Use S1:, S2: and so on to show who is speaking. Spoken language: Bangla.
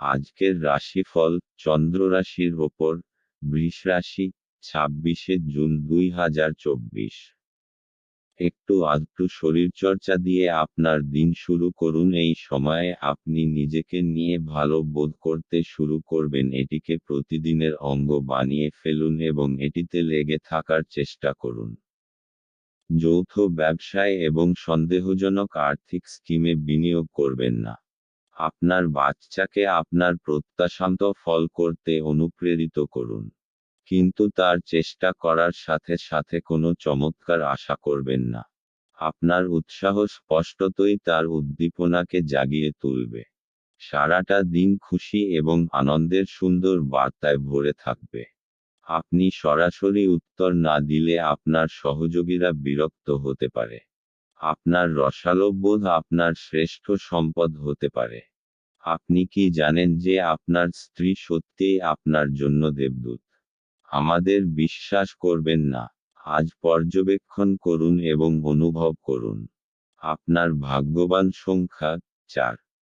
S1: আজকের রাশিফল চন্দ্র রাশির ওপর বৃষ রাশি, ছাব্বিশে জুন দুই হাজার চব্বিশ। একটু আধটু শরীরচর্চা দিয়ে আপনার দিন শুরু করুন। এই সময়ে আপনি নিজেকে নিয়ে ভালো বোধ করতে শুরু করবেন। এটিকে প্রতিদিনের অঙ্গ বানিয়ে ফেলুন এবং এটিতে লেগে থাকার চেষ্টা করুন। যৌথ ব্যবসায় এবং সন্দেহজনক আর্থিক স্কিমে বিনিয়োগ করবেন না। আপনার বাচ্চাকে আপনার প্রত্যাশান্ত ফল করতে অনুপ্রেরিত করুন। কিন্তু তার চেষ্টা করার সাথে সাথে কোনো চমৎকার আশা করবেন না। আপনার উৎসাহ স্পষ্টতই তার উদ্দীপনাকে জাগিয়ে তুলবে। সারাটা দিন খুশি এবং আনন্দের সুন্দর বার্তায় ভরে থাকবে। আপনি সরাসরি উত্তর না দিলে আপনার সহযোগীরা বিরক্ত হতে পারে। আপনার রসালোবোধ আপনার শ্রেষ্ঠ সম্পদ হতে পারে। আপনি কি জানেন যে আপনার স্ত্রী সত্যিই আপনার জন্য দেবদূত? আমাদের বিশ্বাস করবেন না। আজ পর্যবেক্ষণ করুন এবং অনুভব করুন। আপনার ভাগ্যবান সংখ্যা চার।